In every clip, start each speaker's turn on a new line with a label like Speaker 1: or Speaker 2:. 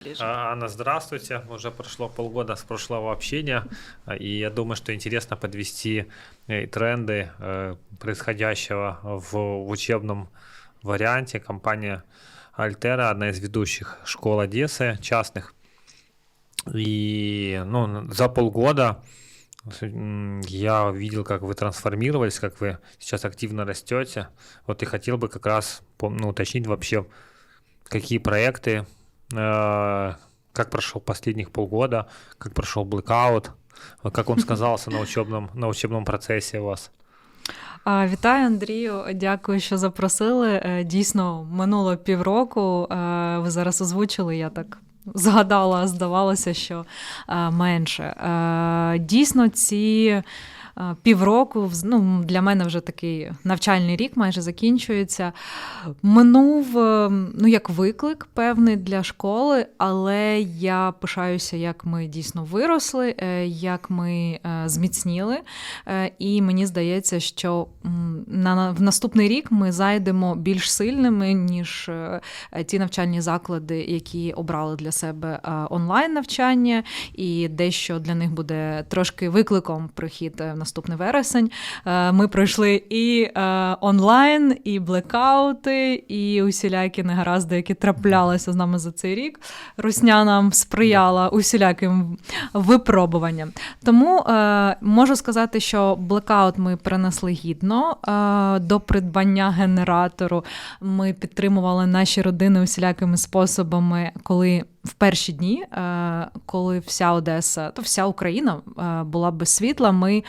Speaker 1: ближе.
Speaker 2: А, Анна, здравствуйте. Уже прошло полгода с прошлого общения, а, и я думаю, что интересно подвести э, тренды э, происходящего в, учебном варианте. Компания Альтера, одна из ведущих школ Одессы, частных. И ну, за полгода я видел, как вы трансформировались, как вы сейчас активно растете. Вот и хотел бы как раз ну, уточнить вообще, какие проекты как прошел последних полгода, как прошел блэкаут, как он сказался на учебном, на учебном процесі у вас.
Speaker 1: Вітаю, Андрію. Дякую, що запросили. Е, Дійсно, минуло півроку. Е, Ви зараз озвучили, я так згадала, здавалося, що е, менше. Дійсно, ці. Півроку ну, для мене вже такий навчальний рік майже закінчується. Минув е, ну, як виклик певний для школи, але я пишаюся, як ми дійсно виросли, е, як ми е, зміцніли. І мені здається, що на в наступний рік ми зайдемо більш сильними, ніж ті навчальні заклади, які обрали для себе онлайн навчання, і дещо для них буде трошки викликом прихід в наступний вересень. Е, Ми пройшли і е, онлайн, і блекаути, і усілякі негаразди, які траплялися з нами за цей рік. Русня нам сприяла усіляким випробуванням. Тому е, можу сказати, що блекаут ми перенесли гідно до придбання генератору. Ми підтримували наші родини усілякими способами, коли. В перші дні, е, коли вся Одеса, то вся Україна е, була без світла, ми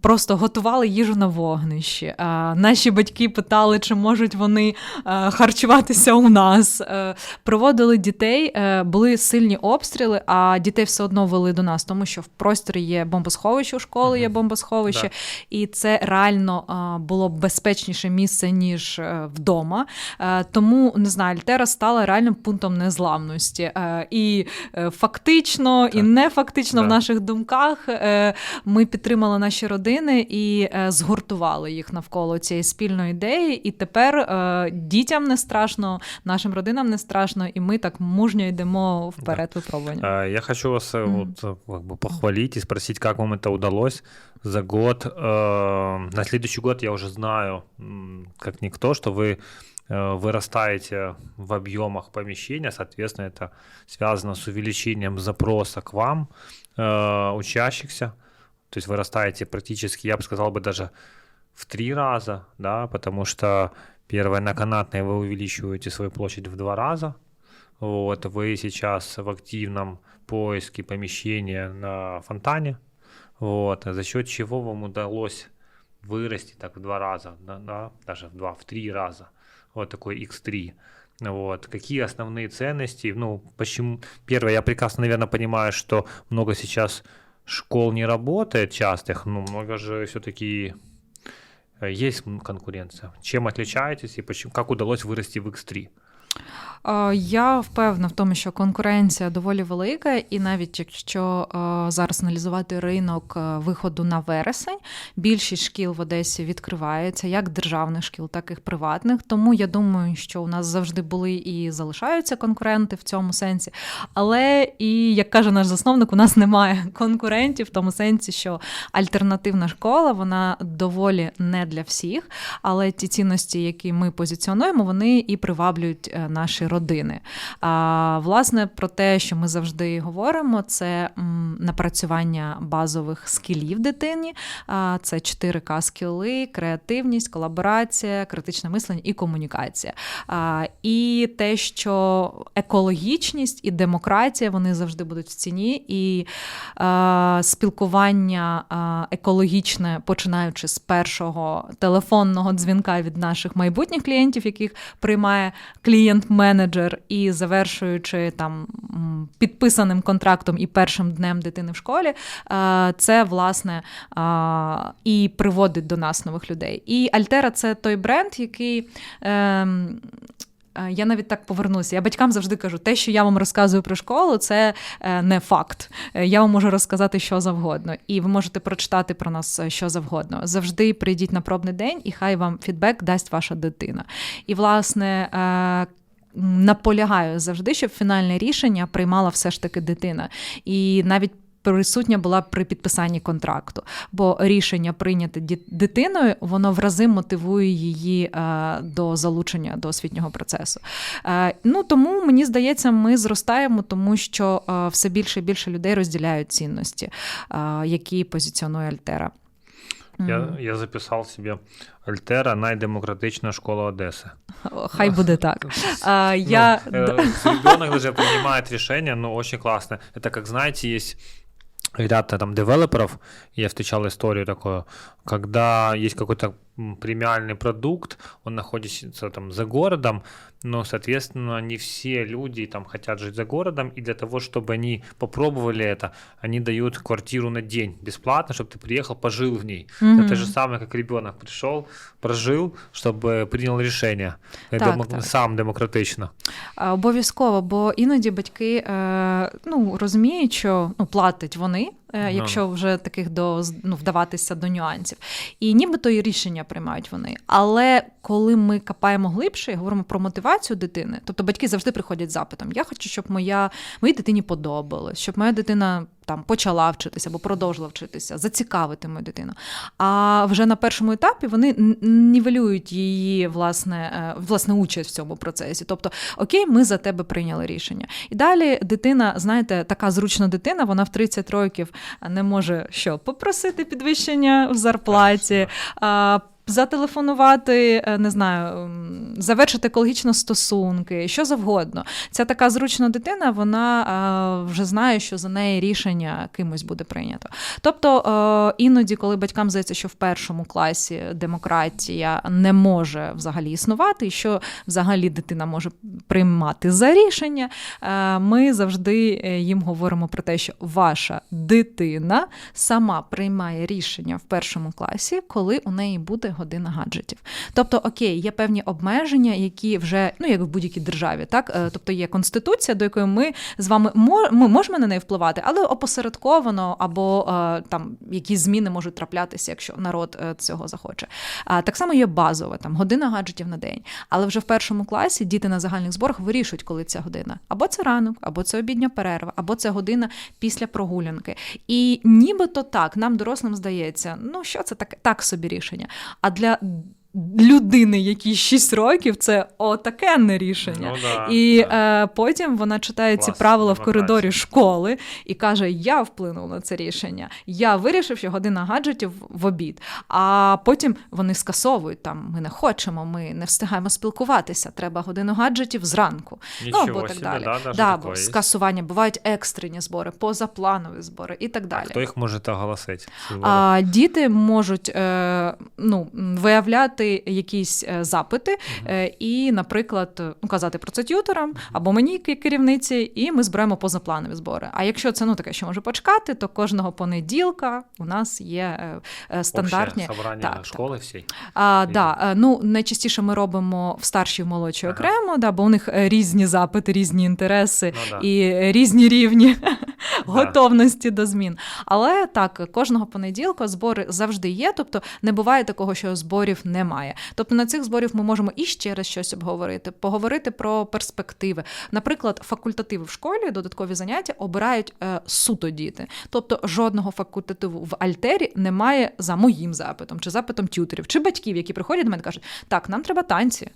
Speaker 1: просто готували їжу на вогнищі. Наші батьки питали, чи можуть вони е, харчуватися у нас. Е, Проводили дітей, е, були сильні обстріли, а дітей все одно вели до нас, тому що в просторі є бомбосховище, у школи є бомбосховище,
Speaker 2: Да.
Speaker 1: і це реально було безпечніше місце, ніж вдома. Тому не знаю, Альтера стала реальним пунктом незламності. І фактично, і
Speaker 2: Так.
Speaker 1: не фактично в наших думках ми підтримали наші родини і е, згуртували їх навколо цієї спільної ідеї. І тепер е, дітям не страшно, нашим родинам не страшно, і ми так мужньо йдемо вперед випробування.
Speaker 2: Э, Я хочу вас э,
Speaker 1: Мгм.
Speaker 2: вот, э, как бы похвалить и спросить, как вам это удалось за год. Э, На следующий год я уже знаю, м, как никто, что вы э, вырастаете в объемах помещения, соответственно, это связано с увеличением запроса к вам, э, учащихся. То есть вы растаете практически, я бы сказал бы, даже в три раза, да, потому что первое на канатной вы увеличиваете свою площадь в два раза, вот, вы сейчас в активном поиске помещения на фонтане, вот, за счет чего вам удалось вырасти так в два раза, да, да, даже в два, в три раза, вот такой X3. Вот. Какие основные ценности? Ну, почему? Первое, я прекрасно, наверное, понимаю, что много сейчас школ не работает частых, но много же все-таки есть конкуренция. Чем отличаетесь и почему, как удалось вырасти в X3?
Speaker 1: Я впевнена в тому, що конкуренція доволі велика, і навіть якщо зараз аналізувати ринок виходу на вересень, більшість шкіл в Одесі відкривається, як державних шкіл, так і приватних. Тому я думаю, що у нас завжди були і залишаються конкуренти в цьому сенсі. Але і як каже наш засновник, у нас немає конкурентів в тому сенсі, що альтернативна школа вона доволі не для всіх, але ті цінності, які ми позиціонуємо, вони і приваблюють е, родини. А власне про те, що ми завжди говоримо, це напрацювання базових скілів дитині. Це 4К скіли, креативність, колаборація, критичне мислення і комунікація. І те, що екологічність і демократія вони завжди будуть в ціні, і спілкування екологічне, починаючи з першого телефонного дзвінка від наших майбутніх клієнтів, яких приймає клієнт-менеджер, і завершуючи там підписаним контрактом і першим днем дитини в школі, е, це власне і приводить до нас нових людей. І Альтера це той бренд, який. ем, е, Я навіть так повернуся. Я батькам завжди кажу, те, що я вам розказую про школу, це е, не факт. Я вам можу розказати що завгодно, і ви можете прочитати про нас що завгодно. Завжди прийдіть на пробний день, і хай вам фідбек дасть ваша дитина. І власне. Наполягаю завжди, щоб фінальне рішення приймала все ж таки дитина. І навіть присутня була при підписанні контракту, бо рішення прийняте дитиною, воно в рази мотивує її е, до залучення до освітнього процесу. Е, ну тому мені здається, ми зростаємо, тому що е, все більше і більше людей розділяють цінності, які позиціонує Альтера.
Speaker 2: Я,
Speaker 1: М,
Speaker 2: я записал себе Альтера, найдемократичная школа Одессы.
Speaker 1: Хай буде так. Е, я
Speaker 2: Ну, э, ребенок даже принимает решение, ну, очень классно. Это, как знаете, есть ряд там девелоперов, я встречал историю такую, когда есть какой-то м, премиальный продукт, он находится там за городом, но, соответственно, не все люди там хотят жить за городом, и для того, чтобы они попробовали это, они дают квартиру на день бесплатно, чтобы ты приехал, пожил в ней.
Speaker 1: Мгм.
Speaker 2: Это же самое, как ребенок пришел, прожил, чтобы принял решение.
Speaker 1: Так,
Speaker 2: Демо-
Speaker 1: так.
Speaker 2: Сам демократично.
Speaker 1: А, Обов'язково, бо іноді батьки е, ну, розуміють, що ну, платять вони, е,
Speaker 2: Ну.
Speaker 1: Якщо вже таких до ну, вдаватися до нюансів. І нібито і рішення приймають вони. Але коли ми копаємо глибше і говоримо про мотивацію дитини, тобто батьки завжди приходять з запитом: Я хочу, щоб моя моїй дитині подобалось, щоб моя дитина. Там почала вчитися або продовжила вчитися, зацікавити мою дитину. А вже на першому етапі вони нівелюють її власне, е, власне участь в цьому процесі. Тобто, окей, ми за тебе прийняли рішення. І далі дитина, знаєте, така зручна дитина, вона в 30 років не може що попросити підвищення в зарплаті. Зателефонувати, е, не знаю, завершити екологічно стосунки, що завгодно. Ця така зручна дитина, вона е, вже знає, що за неї рішення кимось буде прийнято. Тобто е, іноді, коли батькам здається, що в першому класі демократія не може взагалі існувати, і що взагалі дитина може приймати за рішення, ми завжди їм говоримо про те, що ваша дитина сама приймає рішення в першому класі, коли у неї буде година гаджетів. Тобто, окей, є певні обмеження, які вже ну як в будь-якій державі, так Е, тобто є конституція, до якої ми з вами ми можемо на неї впливати, але опосередковано або е, там якісь зміни можуть траплятися, якщо народ е, цього захоче. Так само є базове там година гаджетів на день. Але вже в першому класі діти на загальних зборах вирішують, коли ця година. Або це ранок, або це обідня перерва, або це година після прогулянки. І нібито так, нам дорослим здається, ну що це таке так собі рішення. А для людини, якій 6 років, це отакенне рішення.
Speaker 2: Ну, да,
Speaker 1: І
Speaker 2: да.
Speaker 1: е, потім вона читає ці
Speaker 2: Клас,
Speaker 1: правила в коридорі школи і каже: Я вплинув на це рішення. Я вирішив, що година гаджетів в обід. А потім вони скасовують там: ми не хочемо, ми не встигаємо спілкуватися. Треба годину гаджетів зранку.
Speaker 2: Нічого
Speaker 1: ну або так
Speaker 2: себе,
Speaker 1: далі.
Speaker 2: да,
Speaker 1: да, бо скасування бувають екстрені збори, позапланові збори і так далі.
Speaker 2: Хто їх може оголосити?
Speaker 1: А діти можуть е, ну, м, виявляти якісь е, запити е, і, наприклад, ну, казати про це т'юторам або мені керівниці, і ми зберемо позапланові збори. А якщо це ну таке, що може почекати, то кожного понеділка у нас є е, стандартні.
Speaker 2: Собрання
Speaker 1: Так,
Speaker 2: школи всій.
Speaker 1: А,
Speaker 2: Різні.
Speaker 1: да, ну найчастіше ми робимо в старшій і в молодшій
Speaker 2: Ага.
Speaker 1: окремо, да, бо у них різні запити, різні інтереси
Speaker 2: Ну, да.
Speaker 1: і різні рівні готовності до змін. Але так, кожного понеділка збори завжди є. Тобто не буває такого, що зборів немає. Тобто на цих зборів ми можемо і ще раз щось обговорити, поговорити про перспективи. Наприклад, факультативи в школі, додаткові заняття обирають е, суто діти. Тобто жодного факультативу в Альтері немає за моїм запитом, чи запитом тюторів, чи батьків, які приходять до мене і кажуть, так, нам треба танці.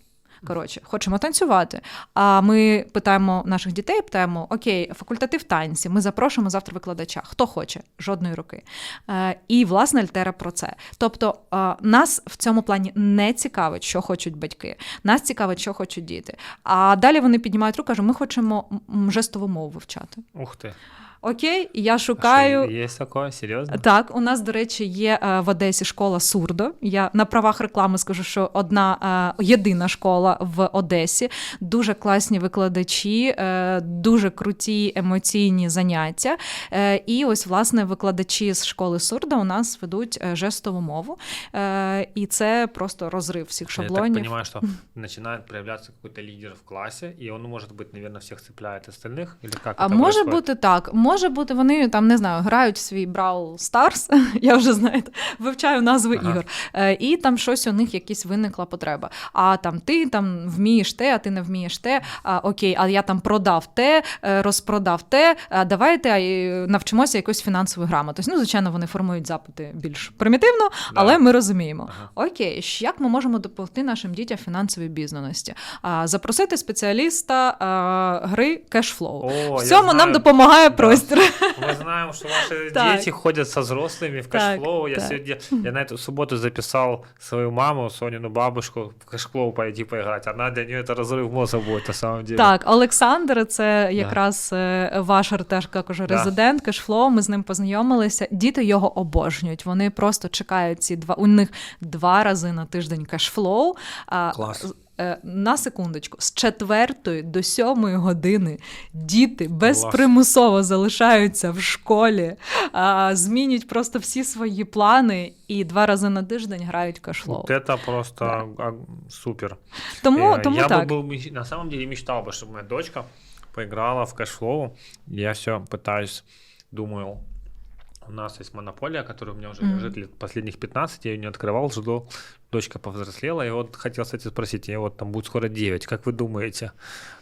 Speaker 1: Коротше, хочемо танцювати. А ми питаємо наших дітей, питаємо: Окей, факультатив танці. Ми запрошуємо завтра викладача. Хто хоче? Жодної руки. Е, і власне Альтера про це. Тобто е, нас в цьому плані не цікавить, що хочуть батьки. Нас цікавить, що хочуть діти. А далі вони піднімають руку, кажуть, ми хочемо жестову мову вивчати.
Speaker 2: Ух ти.
Speaker 1: Окей, і я шукаю.
Speaker 2: А що, Є таке? Серйозно?
Speaker 1: Так, у нас, до речі, є е, в Одесі школа Сурдо. Я на правах реклами скажу, що одна е, єдина школа в Одесі, дуже класні викладачі, е, дуже круті емоційні заняття. Е, І ось, власне, викладачі з школи Сурдо у нас ведуть е, жестову мову. Е, І це просто розрив всіх
Speaker 2: Я так
Speaker 1: шаблонів.
Speaker 2: понимаю, что начинает проявляться какой-то лидер в классе, и он, может быть, наверное, всех цепляет остальных, или как
Speaker 1: А
Speaker 2: это
Speaker 1: може
Speaker 2: происходит?
Speaker 1: бути так, може бути, вони там не знаю, грають свій Brawl Stars, я вже знаєте, вивчаю назви
Speaker 2: Ага.
Speaker 1: ігор, е, і там щось у них якась виникла потреба. А там ти там вмієш те, а ти не вмієш те. А, окей, а я там продав те, е, розпродав те. А давайте навчимося якоїсь фінансової грамотності. Ну, звичайно, вони формують запити більш примітивно, але ми розуміємо.
Speaker 2: Ага.
Speaker 1: Окей, як ми можемо допомогти нашим дітям фінансовій бізнесності? А, запросити спеціаліста а, гри.
Speaker 2: О,
Speaker 1: В цьому нам допомагає
Speaker 2: Да
Speaker 1: простір.
Speaker 2: Мы знаем, что ваши
Speaker 1: Так.
Speaker 2: дети ходят со взрослыми в
Speaker 1: Так,
Speaker 2: кэшфлоу. Я
Speaker 1: так.
Speaker 2: сегодня, я на эту субботу записал свою маму, Сонину бабушку в кэшфлоу пойти поиграть. Она для нее это разрыв мозга будет на самом деле.
Speaker 1: Так, Олександр, це якраз е, ваш теж також резидент, кешфлоу. Ми з ним познайомилися. Діти його обожнюють. Вони просто чекають ці два. У них два рази на тиждень кешфлоу. А,
Speaker 2: Клас.
Speaker 1: з- е, На секундочку, з четвертої до сьомої години діти безпримусово залишаються в школі, а, змінюють просто всі свої плани і два рази на тиждень грають кешфлоу.
Speaker 2: Вот это просто а, супер.
Speaker 1: Тому,
Speaker 2: Э,
Speaker 1: тому
Speaker 2: я
Speaker 1: так.
Speaker 2: бы был, меч- на самом деле мечтал бы, чтобы моя дочка поиграла в кэшфлоу. Я все пытаюсь, думаю, у нас есть монополия, которая у меня уже
Speaker 1: Мгм.
Speaker 2: лежит лет последних 15, я ее не открывал, жду, дочка повзрослела, и вот хотел, кстати, спросить, ей вот там будет скоро 9, как вы думаете,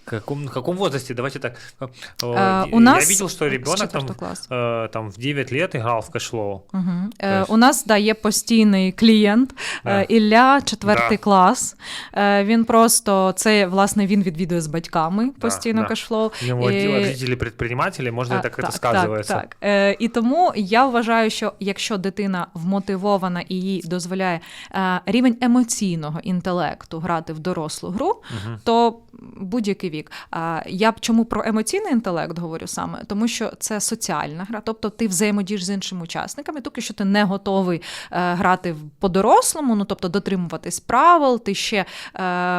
Speaker 2: в каком, в каком возрасте, давайте так, э,
Speaker 1: Е,
Speaker 2: э,
Speaker 1: у нас
Speaker 2: я видел, что
Speaker 1: з
Speaker 2: ребенок там,
Speaker 1: четвертого класу.
Speaker 2: э, там в 9 лет играл в кэшфлоу.
Speaker 1: Угу. Е,
Speaker 2: Тобто-
Speaker 1: у нас да, є постійний клієнт
Speaker 2: Да.
Speaker 1: е, Ілля, четвертий
Speaker 2: Да.
Speaker 1: клас. Е, він просто це власне він відвідує з батьками постійно
Speaker 2: да.
Speaker 1: кешфлоу.
Speaker 2: У него
Speaker 1: І-
Speaker 2: родители предприниматели, может,
Speaker 1: А,
Speaker 2: это как-то
Speaker 1: так,
Speaker 2: сказывается.
Speaker 1: Так, так. Е, і тому я вважаю, що якщо дитина вмотивована і їй дозволяє е, рівень емоційного інтелекту грати в дорослу гру,
Speaker 2: Мгм.
Speaker 1: то будь-який вік. А я чому про емоційний інтелект говорю саме, тому що це соціальна гра, тобто ти взаємодієш з іншими учасниками, тільки що ти не готовий е, грати в- по-дорослому, ну тобто дотримуватись правил, ти ще е,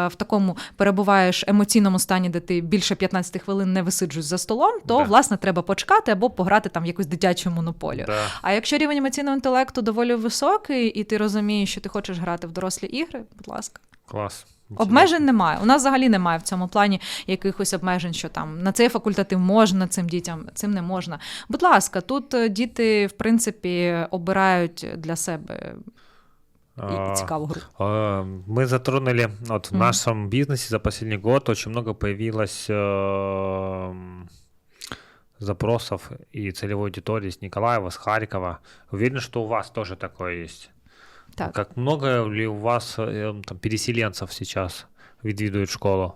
Speaker 1: в такому перебуваєш емоційному стані, де ти більше 15 хвилин не висиджуєш за столом, то
Speaker 2: Да.
Speaker 1: власне треба почекати або пограти там в якусь дитячу монополію.
Speaker 2: Да.
Speaker 1: А якщо рівень емоційного інтелекту доволі високий, і ти розумієш, що ти хочеш грати в дорослі ігри, будь ласка.
Speaker 2: Класс.
Speaker 1: Обмежень немає. У нас взагалі немає в цьому плані якихось обмежень, що там на цей факультатив можна цим дітям, цим не можна. Будь ласка, тут е, діти, в принципі, обирають для себе і-
Speaker 2: А,
Speaker 1: цікаву гру.
Speaker 2: э, Мы затронули, вот в
Speaker 1: Мгм.
Speaker 2: нашем бизнесе за последний год очень много появилось эм, запросов и целевой аудитории с Николаева, с Харькова. Уверен, что у вас тоже такое есть.
Speaker 1: Так.
Speaker 2: Как много ли у вас э, там, переселенцев сейчас відвідують школу?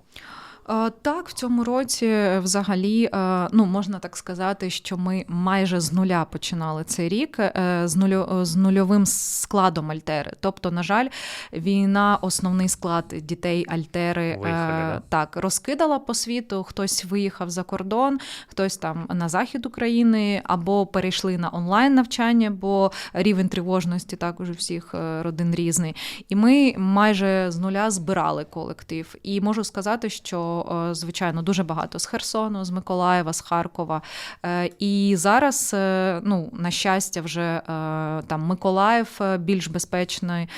Speaker 1: Е, Так, в цьому році е, взагалі, е, ну можна так сказати, що ми майже з нуля починали цей рік з нулю з нульовим складом Альтери. Тобто, на жаль, війна, основний склад дітей Альтери
Speaker 2: Виїхали,
Speaker 1: так розкидала по світу. Хтось виїхав за кордон, хтось там на захід України або перейшли на онлайн навчання, бо рівень тривожності також у всіх родин різний. І ми майже з нуля збирали колектив. І можу сказати, що звичайно дуже багато з Херсону, з Миколаєва, з Харкова. Е, І зараз, е, ну на щастя, вже е, там Миколаїв більш безпечний,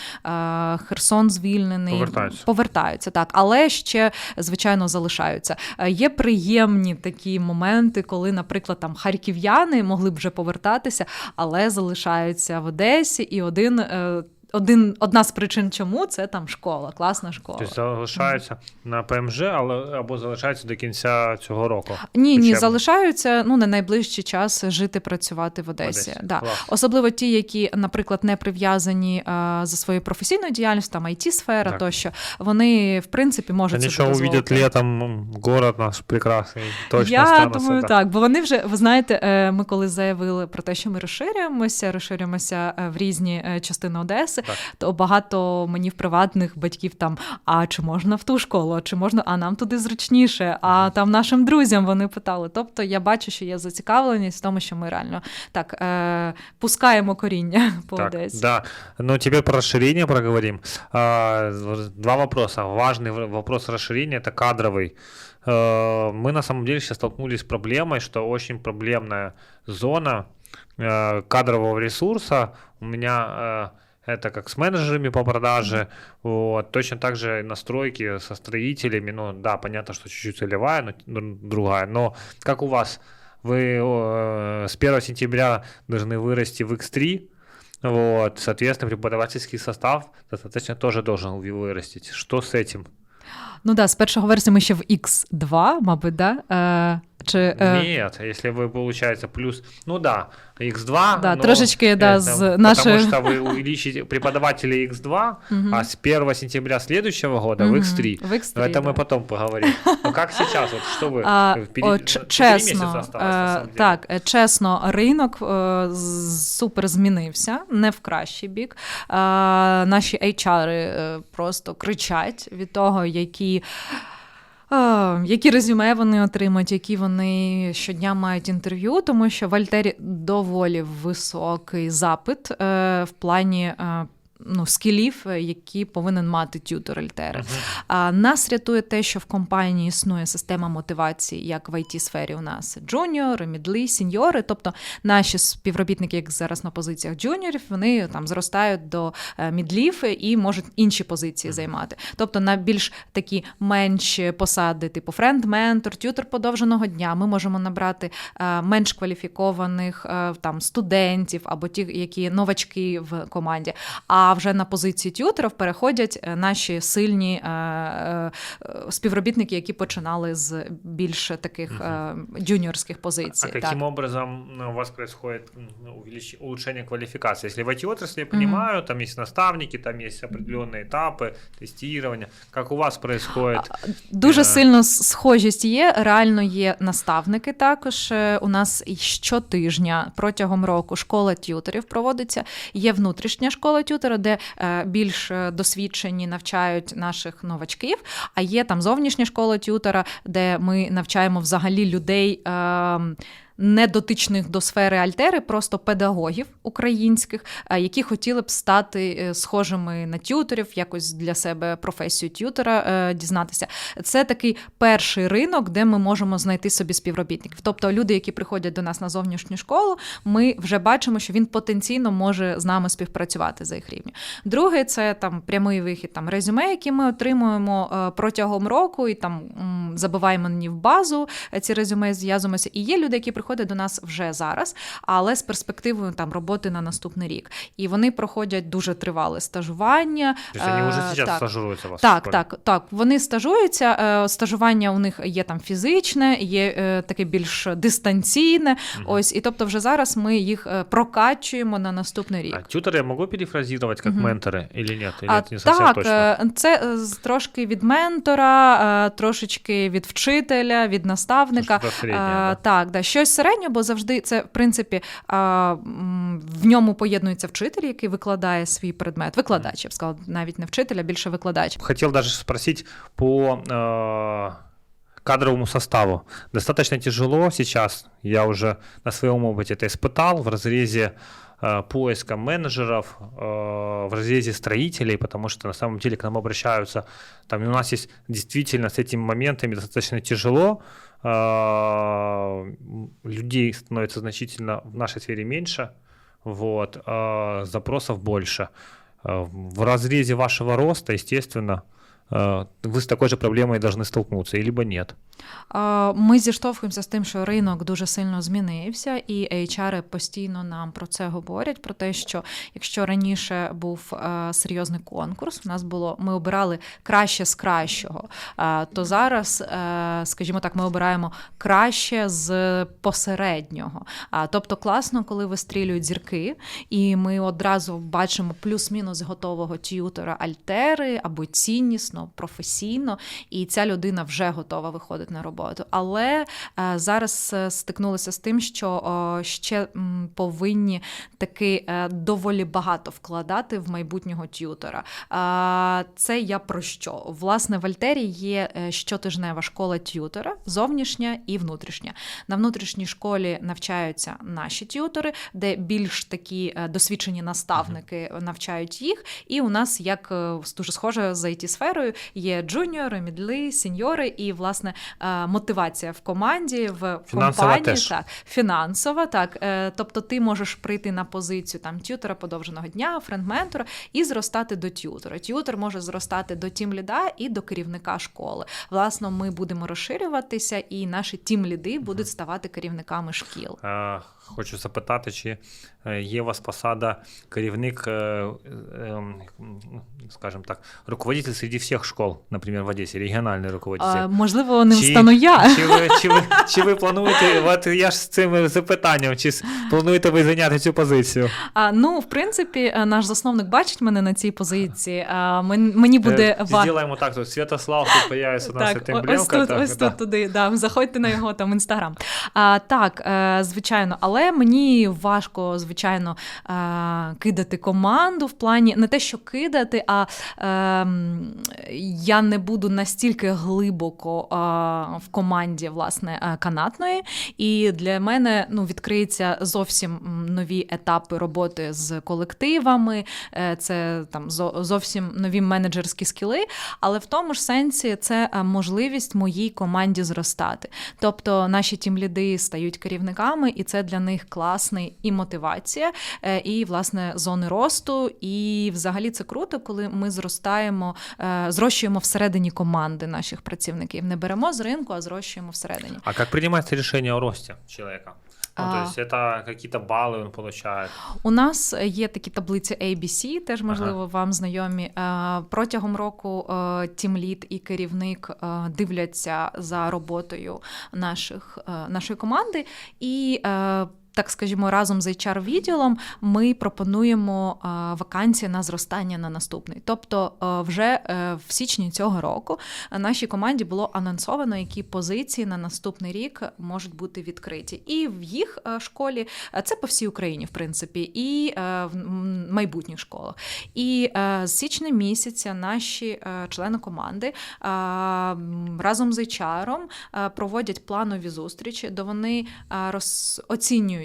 Speaker 1: Херсон звільнений.
Speaker 2: Повертаються.
Speaker 1: Повертаються, так, але ще звичайно залишаються. Є приємні такі моменти, коли, наприклад, там харків'яни могли б вже повертатися, але залишаються в Одесі, і один. Е, Один, одна з причин, чому це там школа, класна школа.
Speaker 2: Тобто залишаються на ПМЖ, але або залишаються до кінця цього року.
Speaker 1: Ні, ні,
Speaker 2: Учебно. залишаються
Speaker 1: залишаються ну на найближчий час жити, працювати в Одесі.
Speaker 2: Одесі.
Speaker 1: Да.
Speaker 2: Клас.
Speaker 1: Особливо ті, які, наприклад, не прив'язані а, за своєю професійною діяльністю, там it сфера
Speaker 2: Так.
Speaker 1: тощо, вони в принципі можуть
Speaker 2: Они
Speaker 1: собі
Speaker 2: еще увидят
Speaker 1: дозволити.
Speaker 2: летом м, город наш прекрасный. Точно
Speaker 1: Я думаю,
Speaker 2: да.
Speaker 1: так, бо вони вже, ви знаєте, е, ми коли заявили про те, що ми розширюємося, розширюємося е, в різні е, частини Одеси,
Speaker 2: Так.
Speaker 1: то багато мені в приватних батьків там: а чи можна в ту школу, а чи можна, а нам туди зручніше, а там нашим друзям вони питали. Тобто я бачу, що є зацікавленість в тому, що ми реально так е, пускаємо коріння по
Speaker 2: Так,
Speaker 1: Одесі.
Speaker 2: да. Ну, теперь про расширение проговорим. А, Два вопроса. Важный в- вопрос расширения – это кадровый. Э, Мы на самом деле сейчас столкнулись с проблемой, что очень проблемная зона э, кадрового ресурса. У меня э, это как с менеджерами по продаже, вот, точно так же и настройки со строителями. Ну, да, понятно, что чуть-чуть целевая, но ну, другая. Но как у вас вы э, с 1 сентября должны вырасти в X3, вот, соответственно, преподавательский состав, достаточно, тоже должен вы- вырастить. Что с этим?
Speaker 1: Ну да, з першого версії ми ще в X2, мабуть, да? Е, чи, е,
Speaker 2: Нет, если вы, получается, плюс, ну да, X2.
Speaker 1: Да,
Speaker 2: но
Speaker 1: трошечки, да,
Speaker 2: это
Speaker 1: з
Speaker 2: Потому
Speaker 1: нашої-
Speaker 2: что вы увеличите преподавателей X2,
Speaker 1: Мгм.
Speaker 2: а с 1 сентября следующего года в
Speaker 1: Мгм.
Speaker 2: X3.
Speaker 1: В X3,
Speaker 2: Но это
Speaker 1: да.
Speaker 2: мы потом поговорим. Ну как сейчас, вот что вы?
Speaker 1: А,
Speaker 2: впереди-
Speaker 1: о,
Speaker 2: ну,
Speaker 1: ч-
Speaker 2: четыре
Speaker 1: чесно,
Speaker 2: месяца осталось, на
Speaker 1: е,
Speaker 2: самом деле.
Speaker 1: так, е, чесно, ринок е, з- супер змінився, не в кращий бік. Е, Наші HR е, просто кричать від того, які. які резюме вони отримують, які вони щодня мають інтерв'ю, тому що в Альтері доволі високий запит е, в плані е, ну, скілів, е, які повинен мати тютор Альтери. А нас рятує те, що в компанії існує система мотивації, як в it сфері у нас джуніори, мідлі, сіньори. Тобто наші співробітники, як зараз на позиціях джуніорів, вони там зростають до е, мідлів і можуть інші позиції займати. Тобто на більш такі менші посади, типу френд-ментор, тютор подовженого дня, ми можемо набрати е, менш кваліфікованих там студентів або ті, які новачки в команді. А вже на позиції тютерів переходять е, наші сильні е, е, е, співробітники, які починали з більш таких е, джуніорських позицій.
Speaker 2: А каким образом ну, у вас происходит ну, увелич- улучшение квалификации? Если в IT-отрасли, я понимаю, там есть наставники, там есть определенные этапы тестирования. Как у вас происходит?
Speaker 1: Дуже
Speaker 2: Е.
Speaker 1: сильно с- схожість є. Реально є наставники. Також Е, у нас і щотижня протягом року школа тюторів проводиться. Є внутрішня школа тютера, де е, більш е, досвідчені навчають наших новачків. А є там зовнішня школа тютера, де ми навчаємо взагалі людей. Е, Недотичних до сфери Альтери, просто педагогів українських, е, які хотіли б стати е, схожими на тюторів, якось для себе професію тютера е, дізнатися. Це такий перший ринок, де ми можемо знайти собі співробітників. Тобто люди, які приходять до нас на зовнішню школу, ми вже бачимо, що він потенційно може з нами співпрацювати за їх рівнем. Другий це там прямий вихід, там резюме, які ми отримуємо протягом року, і там забиваємо мені в базу ці резюме, зв'язуємося. І є люди, які приходять до нас вже зараз, але з перспективою там роботи на наступний рік. І вони проходять дуже тривале стажування.
Speaker 2: То есть они уже
Speaker 1: е,
Speaker 2: сейчас
Speaker 1: так.
Speaker 2: стажируются у вас? в
Speaker 1: Так,
Speaker 2: школе?
Speaker 1: так, так. Вони стажуються. е, Стажування у них є там фізичне, є е, таке більш дистанційне.
Speaker 2: Мгм.
Speaker 1: Ось, і тобто, вже зараз ми їх е, прокачуємо на наступний рік.
Speaker 2: А тюторы я могу перефразировать как
Speaker 1: Мгм.
Speaker 2: менторы или нет? Или
Speaker 1: А,
Speaker 2: это не совсем
Speaker 1: так,
Speaker 2: точно?
Speaker 1: е, це е, з- трошки від ментора, е, трошечки від вчителя, від наставника.
Speaker 2: Что-то среднее,
Speaker 1: А,
Speaker 2: да.
Speaker 1: Так, да, щось середнє, бо завжди це, в принципі, а, м, в ньому поєднується вчитель, який викладає свій предмет. Викладач, я б сказала, навіть не вчитель, а більше викладач.
Speaker 2: Хотел даже спросить по э, кадровому составу. Достаточно тяжело сейчас, я уже на своем опыте это испытал, в разрезе э, поиска менеджеров, э, в разрезе строителей, потому что на самом деле к нам обращаются, там и у нас есть действительно с этими моментами достаточно тяжело, Э, людей становится значительно в нашей сфере меньше, вот, а запросов больше. Э, В разрезе вашего роста, естественно, э, вы с такой же проблемой должны столкнуться, либо нет.
Speaker 1: А, Ми зіштовхуємося з тим, що ринок дуже сильно змінився, і HR постійно нам про це говорять: про те, що якщо раніше був е, серйозний конкурс, у нас було ми обирали краще з кращого, е, то зараз, е, скажімо так, ми обираємо краще з посереднього. А тобто класно, коли вистрілюють зірки, і ми одразу бачимо плюс-мінус готового т'ютера альтери або ціннісно, професійно, і ця людина вже готова виходити на роботу. Але е, зараз е, стикнулися з тим, що ще повинні таки е, доволі багато вкладати в майбутнього т'ютера. Це я про що? Власне, в Альтері є щотижнева школа т'ютера, зовнішня і внутрішня. На внутрішній школі навчаються наші т'ютери, де більш такі досвідчені наставники навчають їх. І у нас як дуже схоже з it сферою структурою. Є джуніори, мідли, сіньори, і власне е, мотивація в команді, в
Speaker 2: Фінансова
Speaker 1: компанії
Speaker 2: теж.
Speaker 1: так фінансова. Так, Е, тобто ти можеш прийти на позицію там т'ютера подовженого дня, френд-ментора і зростати до т'ютера. Т'ютер може зростати до тім-ліда і до керівника школи. Власно, ми будемо розширюватися, і наші тім-ліди будуть ставати керівниками шкіл.
Speaker 2: Е, Хочу запитати, чи є у вас посада керівник, е, е, ем, скажімо так, руководитель серед всіх школ, наприклад, в Одесі, регіональний руководитель.
Speaker 1: А, можливо, ним
Speaker 2: Чи-
Speaker 1: стану я.
Speaker 2: Чи ви, чи, ви, чи ви плануєте, от я ж з цим запитанням, чи плануєте ви зайняти цю позицію?
Speaker 1: А, ну, в принципі, е, наш засновник бачить мене на цій позиції. А, мен- мені буде
Speaker 2: Е, Зробимо так, тут Святослав, тут появиться у нас
Speaker 1: Так, ось тут,
Speaker 2: так,
Speaker 1: ось
Speaker 2: да.
Speaker 1: тут туди. Да, заходьте на його там інстаграм. Так, е, звичайно, але мені важко, звичайно, е, кидати команду в плані не те, що кидати, а е, я не буду настільки глибоко е, в команді власне е, канатної. І для мене ну, відкриються зовсім нові етапи роботи з колективами. Це там зовсім нові менеджерські скіли, але в тому ж сенсі це можливість моїй команді зростати. Тобто наші тімліди стають керівниками, і це для них класний і мотивація, е, і власне зони росту. І взагалі це круто, коли ми зростаємо, е, зрощуємо всередині команди наших працівників. Не беремо з ринку, а зрощуємо всередині.
Speaker 2: А как принимается решение о росте человека? Ну, то
Speaker 1: А.
Speaker 2: есть это какие-то баллы он получает.
Speaker 1: У нас є такі таблиці ABC, теж можливо вам знайомі. Е, Протягом року тімлід і керівник дивляться за роботою наших, нашої команди і. Е, Так скажімо, разом з HR-відділом ми пропонуємо е, вакансії на зростання на наступний. Тобто, е, вже е, в січні цього року нашій команді було анонсовано, які позиції на наступний рік можуть бути відкриті. І в їх е, школі е, це по всій Україні, в принципі, і е, в майбутніх школах. І е, з січня місяця наші е, члени команди е, разом з HR е, проводять планові зустрічі, де вони е, роз...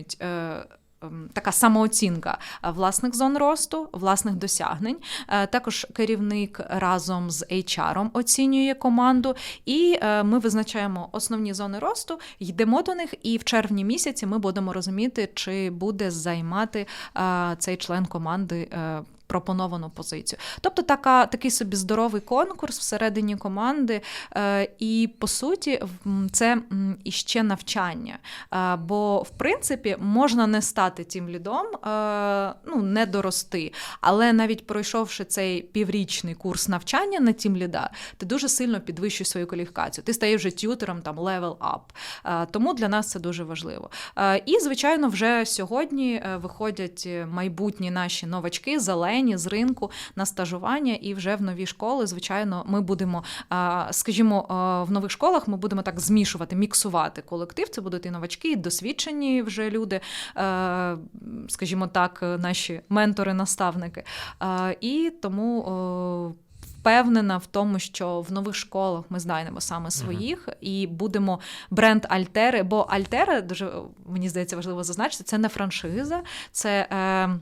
Speaker 1: оцінюють. е, ем, Така самооцінка власних зон росту, власних досягнень. Е, Також керівник разом з HR оцінює команду, і е, ми визначаємо основні зони росту, йдемо до них, і в червні місяці ми будемо розуміти, чи буде займати цей член команди. Пропоновану позицію, тобто така такий собі здоровий конкурс всередині команди, е, і по суті, це іще навчання. Е, бо в принципі можна не стати тим лідом, е, ну не дорости. Але навіть пройшовши цей піврічний курс навчання на тім ліда, ти дуже сильно підвищуєш свою кваліфікацію. Ти стаєш вже тютером, там level up. Тому для нас це дуже важливо. І, звичайно, вже сьогодні виходять майбутні наші новачки, зелені з ринку на стажування, і вже в нові школи, звичайно, ми будемо, скажімо, в нових школах ми будемо так змішувати, міксувати колектив. Це будуть і новачки, і досвідчені вже люди, скажімо так, наші ментори-наставники. І тому. Впевнена в тому, що в нових школах ми знайдемо саме своїх і будемо бренд Альтери. Бо Альтера дуже мені здається важливо зазначити, це не франшиза, це. Е,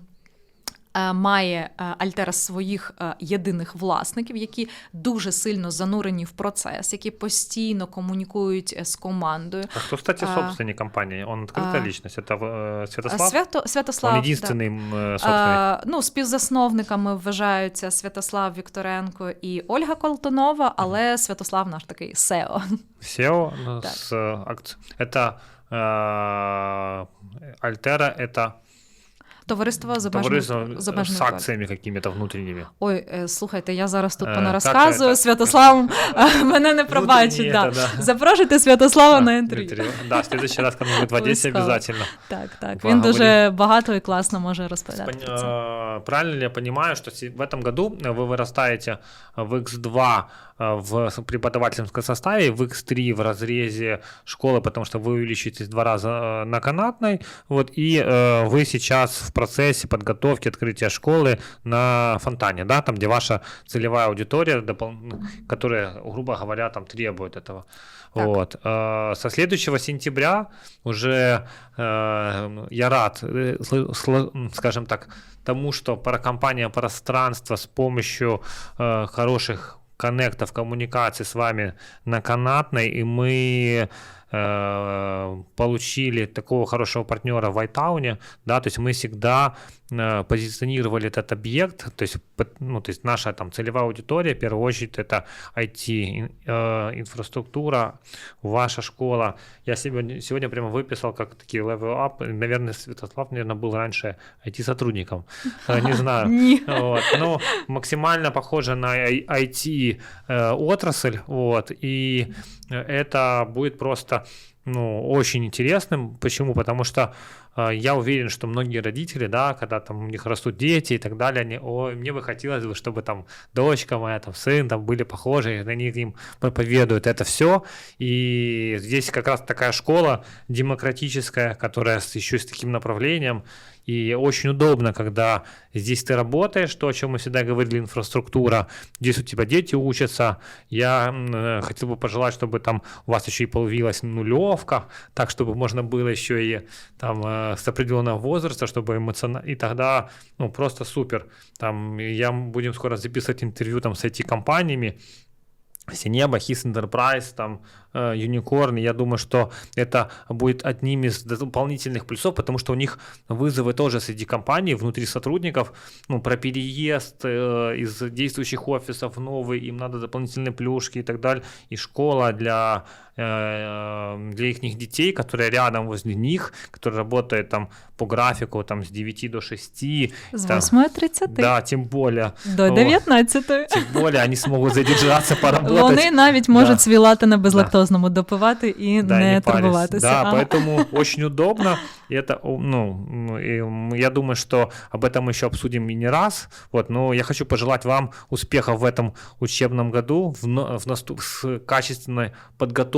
Speaker 1: Має е, Альтера своїх е, єдиних власників, які дуже сильно занурені в процес, які постійно комунікують е, з командою.
Speaker 2: А кто, кстати,
Speaker 1: А,
Speaker 2: собственник компании? Он открытая
Speaker 1: а,
Speaker 2: личность. Это э,
Speaker 1: Е,
Speaker 2: Святослав?
Speaker 1: Свято, Святослав
Speaker 2: Он
Speaker 1: да.
Speaker 2: единственный м, э, собственник.
Speaker 1: Е, ну, співзасновниками вважаються Святослав Вікторенко і Ольга Колтунова, але Святослав наш такий SEO.
Speaker 2: SEO ну,
Speaker 1: Так.
Speaker 2: с э, акц- Это э, Альтера, это
Speaker 1: Товариство з
Speaker 2: товариство
Speaker 1: обмеженою з
Speaker 2: с
Speaker 1: обмеженою відповідальністю.
Speaker 2: акциями какими-то внутренними.
Speaker 1: Ой, е, слухайте, я зараз тут
Speaker 2: Е,
Speaker 1: понарозказую.
Speaker 2: так, це-
Speaker 1: Святослав е, мене не пробачить.
Speaker 2: Внутренние
Speaker 1: Да.
Speaker 2: это, да.
Speaker 1: Запрошуйте Святослава
Speaker 2: Да,
Speaker 1: на інтерв'ю.
Speaker 2: интервью. Да, в следующий раз, когда он будет в Одессе,
Speaker 1: Обов'язково.
Speaker 2: обязательно.
Speaker 1: Так, так.
Speaker 2: Поговоримо.
Speaker 1: Він дуже багато і класно може розповідати.
Speaker 2: Пон-
Speaker 1: про це.
Speaker 2: э, Правильно ли я понимаю, что си- в этом году вы вырастаете в X2 э, в с- преподавательском составе, в X3 в разрезе школы, потому что вы увеличитесь два раза э, на канатной, вот, и э, вы сейчас в процессе подготовки открытия школы на фонтане, да, там, где ваша целевая аудитория, допол- которая, грубо говоря, там требует этого.
Speaker 1: Так.
Speaker 2: Вот. Э, Со следующего сентября уже э, я рад, э, скажем так, тому, что пара- компания пространство с помощью э, хороших коннекта, в коммуникации с вами на канатной, и мы э, получили такого хорошего партнера в Вайтауне, да, то есть мы всегда э, позиционировали этот объект, то есть, ну, то есть наша там целевая аудитория, в первую очередь, это IT-инфраструктура, ваша школа. Я сегодня, сегодня прямо выписал как такие level up, наверное, Святослав, наверное, был раньше IT-сотрудником, Э, не знаю. Вот, ну, максимально похоже на ай- IT э, отрасль, вот, и это будет просто, ну, очень интересным. Почему? Потому что э, я уверен, что многие родители, да, когда там у них растут дети и так далее, они, ой, мне бы хотелось, бы, чтобы там дочка моя, там сын, там были похожи, и они им проповедуют это все. И здесь как раз такая школа демократическая, которая еще с таким направлением, и очень удобно, когда здесь ты работаешь, то, о чем мы всегда говорили, инфраструктура, здесь у тебя дети учатся. Я э, хотел бы пожелать, чтобы там у вас еще и появилась нулевка, так, чтобы можно было еще и там э, с определенного возраста, чтобы эмоционально... И тогда, ну, просто супер. Там я будем скоро записывать интервью там с IT-компаниями, Синеба, His Enterprise, там, э, Unicorn, я думаю, что это будет одним из дополнительных плюсов, потому что у них вызовы тоже среди компаний, внутри сотрудников, ну, про переезд э, из действующих офисов в новый, им надо дополнительные плюшки и так далее, и школа для, э, для их детей, которая рядом возле них, которая работает там по графику там с 9 до 6,
Speaker 1: З
Speaker 2: там,
Speaker 1: 8.30
Speaker 2: да, тем более,
Speaker 1: до
Speaker 2: О.
Speaker 1: 19.
Speaker 2: тем более они смогут задержаться, поработать.
Speaker 1: Вони навіть можуть
Speaker 2: Да.
Speaker 1: свій лати на безлактозному допивати і
Speaker 2: Да,
Speaker 1: не,
Speaker 2: не парясь.
Speaker 1: турбуватися.
Speaker 2: Да,
Speaker 1: Ага.
Speaker 2: поэтому очень удобно. И это, о, ну, м, и м, я думаю, что об этом мы еще обсудим и не раз. Вот, но я хочу пожелать вам успехов в этом учебном году, в, но- в наступ, с качественной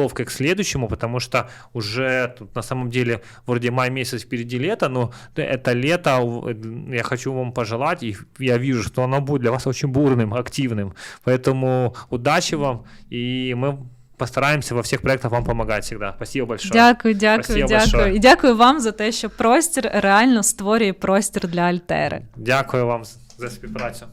Speaker 2: подготовкой к следующему, потому что уже тут на самом деле вроде май месяц впереди лето, но это лето в- я хочу вам пожелать, и я вижу, что оно будет для вас очень бурным, активным. Поэтому удачи вам, и мы постараемся во всех проектах вам помогать всегда. Спасибо большое.
Speaker 1: Дякую, дякую,
Speaker 2: Спасибо
Speaker 1: дякую.
Speaker 2: большое.
Speaker 1: І дякую вам за те, що простір реально створює простір для Альтери.
Speaker 2: Дякую вам за співпрацю.